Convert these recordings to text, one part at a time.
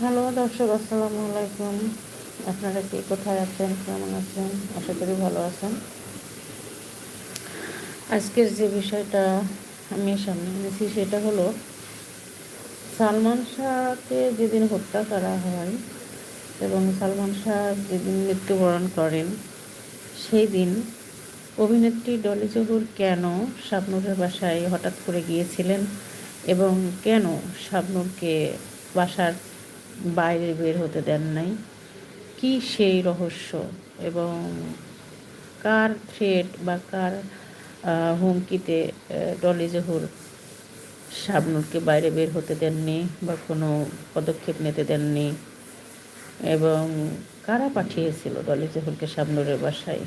Hello, দর্শক, আসসালামু আলাইকুম। আপনারা কে কোথায় আছেন, কেমন আছেন? আশা করি ভালো আছেন। আজকের যে বিষয়টা আমি সামনে এনেছি সেটা হলো, সালমান শাহকে যেদিন হত্যা করা হয় এবং সালমান শাহ যেদিন মৃত্যুবরণ করেন, সেই দিন অভিনেত্রী ডলি জহুর কেন শাবনুরের বাসায় হঠাৎ করে গিয়েছিলেন এবং কেন শাবনুরকে বাসার বাইরে বের হতে দেন নাই। কি সেই রহস্য এবং কার থ্রেট বা কার হুমকিতে ডলি জহুর শাবনুরকে বাইরে বের হতে দেননি বা কোনো পদক্ষেপ নিতে দেননি এবং কারা পাঠিয়েছিল ডলি জহুরকে শাবনুরের বাসায়?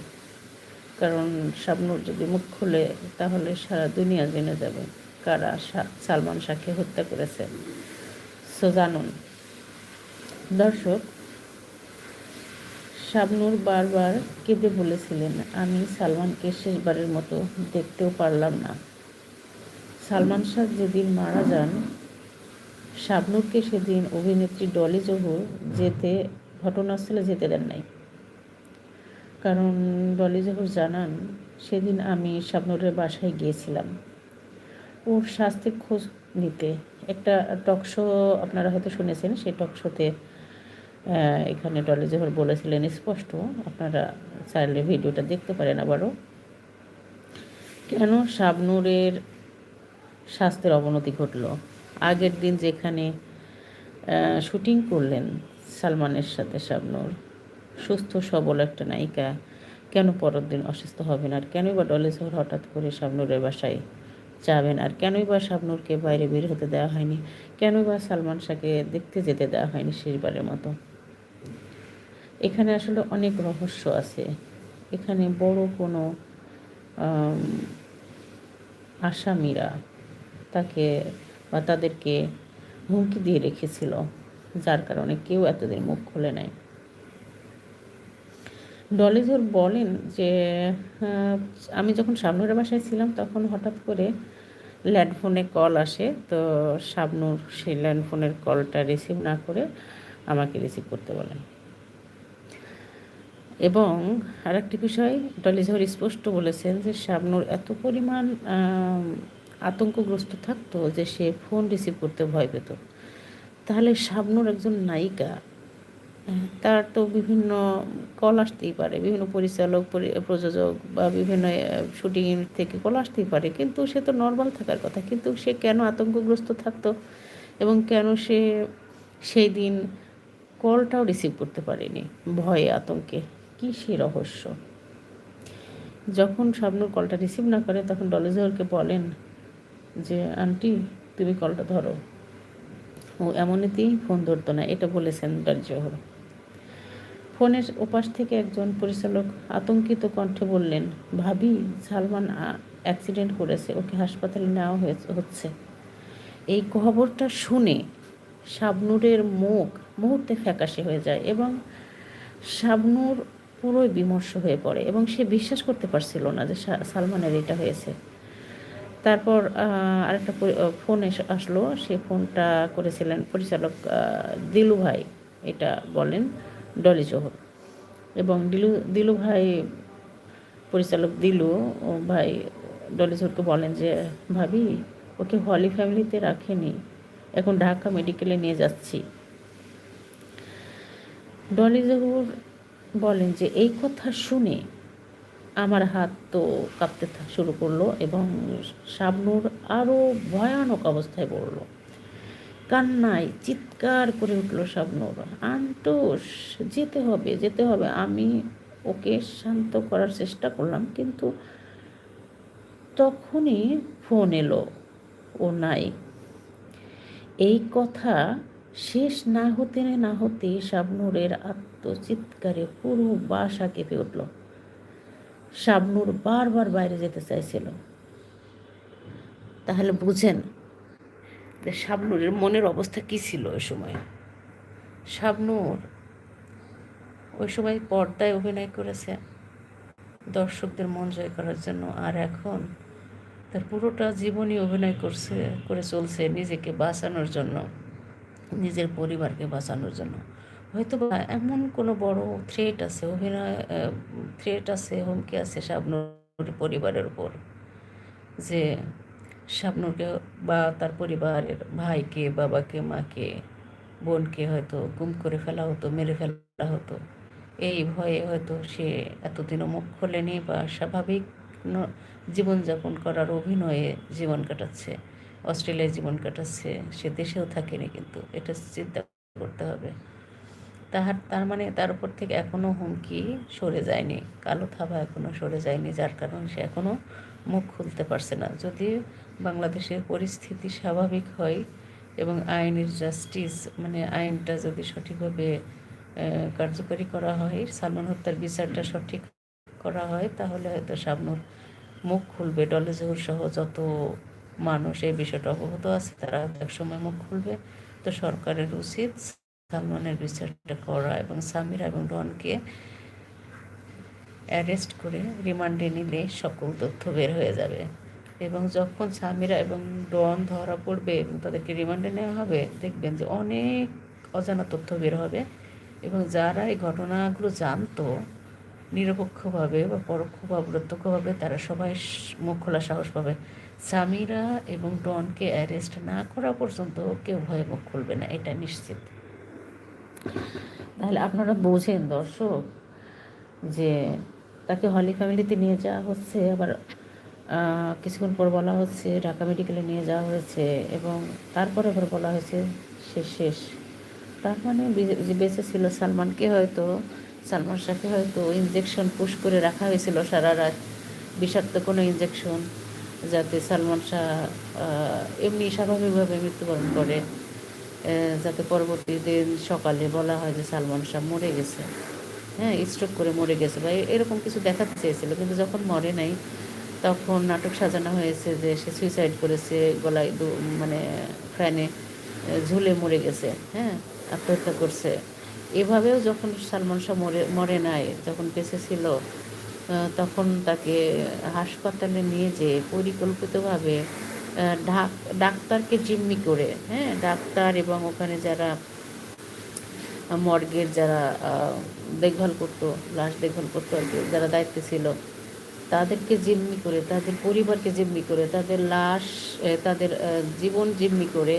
কারণ শাবনুর যদি মুখ খুলে, তাহলে সারা দুনিয়া জেনে যাবে কারা সালমান শাহকে হত্যা করেছে। সো জানুন দর্শক, শাবনুর বারবার কেঁদে বলেছিলেন, আমি সালমানকে শেষবারের মতো দেখতেও পারলাম না। সালমান শাহ যেদিন মারা যান, শাবনুরকে সেদিন অভিনেত্রী ডলি জহুর যেতে, ঘটনাস্থলে যেতে দেন নাই। কারণ ডলি জহুর জানান, সেদিন আমি শাবনুরের বাসায় গিয়েছিলাম। ওর স্বাস্থ্যের খোঁজ নিতে। একটা টকশো আপনারা হয়তো শুনেছেন, সেই টকশোতে এখানে ডলি জহর বলেছিলেন, স্পষ্ট, আপনারা চাইলে ভিডিওটা দেখতে পারেন আবারও। কেন শাবনুরের স্বাস্থ্যের অবনতি ঘটল? আগের দিন যেখানে শুটিং করলেন সালমানের সাথে শাবনুর, সুস্থ, সবল একটা নায়িকা, কেন পরের দিন অসুস্থ হবেন? আর কেনই বা ডলে জহর হঠাৎ করে শাবনুরের বাসায় যাবেন? আর কেনই বা শাবনুরকে বাইরে বের হতে দেওয়া হয়নি? কেনই বা সালমান শাহকে দেখতে যেতে দেওয়া হয়নি শেষবারের মতো? এখানে আসলে অনেক রহস্য আছে। এখানে বড় কোনো আসামিরা তাকে বা তাদেরকে হুমকি দিয়ে রেখেছিল, যার কারণে কেউ এতদিন মুখ খুলে নেয় ডলিজোর বলেন যে আমি যখন শাবনুরের বাসায় ছিলাম তখন হঠাৎ করে ল্যান্ডফোনে কল আসে, তো শাবনুর সেই ল্যান্ডফোনের কলটা রিসিভ না করে আমাকে রিসিভ করতে বলেন। এবং আরেকটি বিষয়, ডলি ডলিঝর স্পষ্ট বলেছেন যে শাবনুর এত পরিমাণ আতঙ্কগ্রস্ত থাকতো যে সে ফোন রিসিভ করতে ভয় পেত। তাহলে শাবনুর একজন নায়িকা, তার তো বিভিন্ন কল আসতেই পারে, বিভিন্ন পরিচালক প্রযোজক বা বিভিন্ন শুটিং থেকে কল আসতেই পারে, কিন্তু সে তো নর্মাল থাকার কথা। কিন্তু সে কেন আতঙ্কগ্রস্ত থাকতো এবং কেন সে সেই দিন কলটাও রিসিভ করতে পারেনি ভয়ে, আতঙ্কে? কী সে রহস্য? যখন স্বপ্নুর কলটা রিসিভ না করে, তখন ডলেজহরকে বলেন যে, আন্টি, তুমি কলটা ধরো। ও এমনিতেই ফোন ধরতো না। এটা বলেছেন ডলজহর ফোনের ওপাশ থেকে একজন পরিচালক আতঙ্কিত কণ্ঠে বললেন, ভাবি, সালমান অ্যাক্সিডেন্ট করেছে। ওকে হাসপাতালে নেওয়া হচ্ছে। এই খবরটা শুনে শাবনুরের মুখ মুহূর্তে ফ্যাকাশে হয়ে যায় এবং শাবনুর পুরোই বিমর্ষ হয়ে পড়ে এবং সে বিশ্বাস করতে পারছিল না যে সালমানের এটা হয়েছে। তারপর আরেকটা ফোন আসলো। সে ফোনটা করেছিলেন পরিচালক দিলু ভাই, এটা বলেন, ডলি জোহর। এবং দিলু দিলু ভাই, পরিচালক দিলু ভাই ডলি জোহরকে বলেন যে, ভাবি, ওকে হলি ফ্যামিলিতে রাখেনি, এখন ঢাকা মেডিকেলে নিয়ে যাচ্ছি। ডলি জহুর বলেন যে, এই কথা শুনে আমার হাত তো কাঁপতে শুরু করল এবং শাবনুর আরও ভয়ানক অবস্থায় পড়ল। কান্নায় চিৎকার করে উঠল শাবনুর আন্টোস যেতে হবে যেতে হবে। আমি ওকে শান্ত করার চেষ্টা করলাম, কিন্তু তখনই ফোন এলো, ও নাই। এই কথা শেষ না হতে না হতে শাবনুরের আত্মচিৎকারে পুরো বাসা কেঁপে উঠল। শাবনুর বারবার বাইরে যেতে চাইছিল। তাহলে বুঝেন শাবনুরের মনের অবস্থা কী ছিল ওই সময়? শাবনুর ওই সময় পর্দায় অভিনয় করেছে, দর্শকদের মন জয় করার জন্য, আর এখন তার পুরোটা জীবনই অভিনয় করছে, করে চলছে নিজেকে বাঁচানোর জন্য। নিজের পরিবারকে বাঁচানোর জন্য। হয়তো বা এমন কোনো বড় থ্রেট আছে, অভিনয় থ্রেট আছে, হুমকি আছে শাবনুর পরিবারের উপর। যে শাবনুরকে বা তার পরিবারের ভাইকে, বাবাকে, মাকে, বোনকে হয়তো গুম করে ফেলা হতো, মেরে ফেলা হতো। এই ভয়ে হয়তো সে এতদিনও মুখ খোলেনি বা স্বাভাবিক জীবনযাপন করার অভিনয়ে জীবন কাটাচ্ছে। অস্ট্রেলিয়ায় জীবন কাটাচ্ছে, সে দেশেও থাকেনি কিন্তু, এটা চিন্তা করতে হবে। তাহার, তার মানে তার উপর থেকে এখনও হুমকি সরে যায়নি, কালো থাবা এখনও সরে যায়নি, যার কারণে সে এখনও মুখ খুলতে পারছে না। যদি বাংলাদেশের পরিস্থিতি স্বাভাবিক হয় এবং আইনের জাস্টিস মানে আইনটা যদি সঠিকভাবে কার্যকরী করা হয়, সালমান হত্যার বিচারটা সঠিক করা হয়, তাহলে হয়তো শাবনুর মুখ খুলবে। ডলে জহুর সহ যত মানুষ এই বিষয়টা অবগত আছে, তারা একসময় মুখ খুলবে। তো সরকারের উচিত সালমানের বিচারটা করা এবং সামিরা এবং ডনকে অ্যারেস্ট করে রিমান্ডে নিলে সকল তথ্য বের হয়ে যাবে। এবং যখন সামিরা এবং ডন ধরা পড়বে এবং তাদেরকে রিমান্ডে নেওয়া হবে, দেখবেন যে অনেক অজানা তথ্য বের হবে এবং যারা এই ঘটনাগুলো জানতো নিরপেক্ষভাবে বা পরোক্ষ বা প্রত্যক্ষভাবে তারা সবাই মুখ খোলা সাহস পাবে। সামিরা এবং ডনকে অ্যারেস্ট না করা পর্যন্ত কেউ ভয়ে মুখ খুলবে না, এটা নিশ্চিত। তাহলে আপনারা বোঝেন দর্শক যে তাকে হলি ফ্যামিলিতে নিয়ে যাওয়া হচ্ছে, আবার কিছুক্ষণ পর বলা হচ্ছে ঢাকা মেডিকেলে নিয়ে যাওয়া হয়েছে এবং তারপরে আবার বলা হয়েছে সে শেষ। তার মানে বেঁচে ছিল সালমানকে হয়তো সালমান শাহকে হয়তো ইঞ্জেকশন পুশ করে রাখা হয়েছিল সারা রাত, বিষাক্ত কোনো ইঞ্জেকশন যাতে সালমান শাহ এমনি স্বাভাবিকভাবে মৃত্যুবরণ করে যাতে পরবর্তী দিন সকালে বলা হয় যে সালমান শাহ মরে গেছে। হ্যাঁ স্ট্রোক করে মরে গেছে বা এরকম কিছু দেখাতে চেয়েছিল, কিন্তু যখন মরে নাই, তখন নাটক সাজানো হয়েছে যে সে সুইসাইড করেছে, গলায় মানে ফ্যানে ঝুলে মরে গেছে। হ্যাঁ আত্মহত্যা করছে। এভাবেও যখন সালমান শাহ মরে মরে নাই, যখন বেঁচে ছিল তখন তাকে হাসপাতালে নিয়ে যেয়ে পরিকল্পিতভাবে ডাক, ডাক্তারকে জিম্মি করে হ্যাঁ ডাক্তার এবং ওখানে যারা মর্গের যারা দেখভাল করতো, লাশ দেখভাল করতো আর কি, যারা দায়িত্বে ছিল, তাদেরকে জিম্মি করে, তাদের পরিবারকে জিম্মি করে, তাদের লাশ তাদের জীবন জিম্মি করে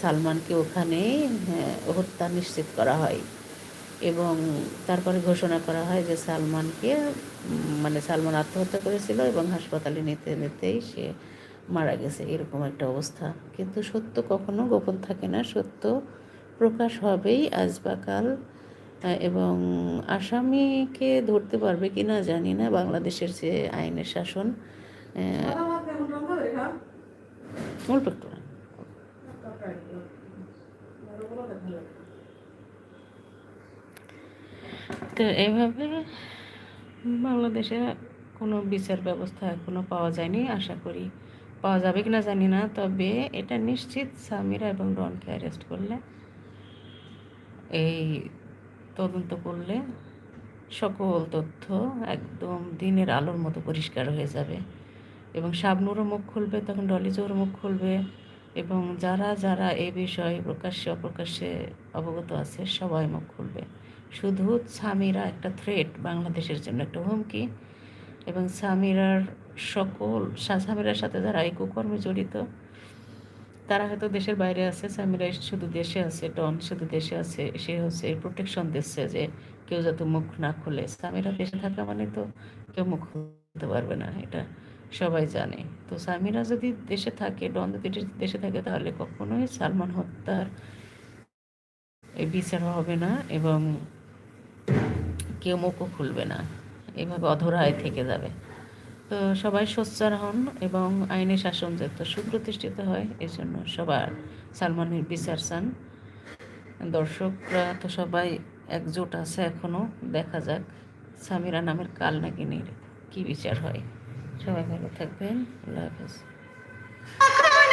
সালমানকে ওখানে হ্যাঁ, হত্যা নিশ্চিত করা হয় এবং তারপরে ঘোষণা করা হয় যে সালমানকে মানে সালমান আত্মহত্যা করেছিল এবং হাসপাতালে নিতে নিতেই সে মারা গেছে এরকম একটা অবস্থা কিন্তু সত্য কখনো গোপন থাকে না সত্য প্রকাশ হবেই আজ বা কাল এবং আসামিকে ধরতে পারবে কি না জানি না বাংলাদেশের যে আইনের শাসন আহ, অল্প একটু না। তো এভাবে বাংলাদেশে কোনো বিচার ব্যবস্থা এখনও পাওয়া যায়নি, আশা করি। পাওয়া যাবে কি না জানি না, তবে এটা নিশ্চিত সামিরা এবং ডনকে অ্যারেস্ট করলে, এই তদন্ত করলে সকল তথ্য একদম দিনের আলোর মতো পরিষ্কার হয়ে যাবে। এবং শাবনুরও মুখ খুলবে, তখন ডলিজোর মুখ খুলবে, এবং যারা যারা এ বিষয়ে প্রকাশ্যে অপ্রকাশ্যে অবগত আছে, সবাই মুখ খুলবে। শুধু সামিরা একটা থ্রেট বাংলাদেশের জন্য একটা হুমকি এবং সামিরার সকল সামিরার সাথে যারা এই কুকর্মে জড়িত, তারা হয়তো দেশের বাইরে আছে, সামিরা শুধু দেশে আছে, ডন শুধু দেশে আছে, সে হচ্ছে প্রোটেকশন দিচ্ছে যে কেউ যাতে মুখ না খুলে। সামিরা দেশে থাকা মানে তো কেউ মুখ খুলতে পারবে না, এটা সবাই জানে। তো সামিরা যদি দেশে থাকে, ডন যদি দেশে থাকে, তাহলে কখনোই সালমান হত্যার বিচার হবে না এবং কেউ মুখও খুলবে না। এভাবে অধরায় থেকে যাবে। তো সবাই সোচ্চার হন এবং আইনি শাসন যাতে সুপ্রতিষ্ঠিত হয় এই জন্য সবার সালমানের বিচার চান। দর্শকরা তো সবাই একজোট আছে এখনও দেখা যাক। সামিরা নামের কাল নাকি কী বিচার হয়। সবাই ভালো থাকবেন, আল্লাহ হাফেজ।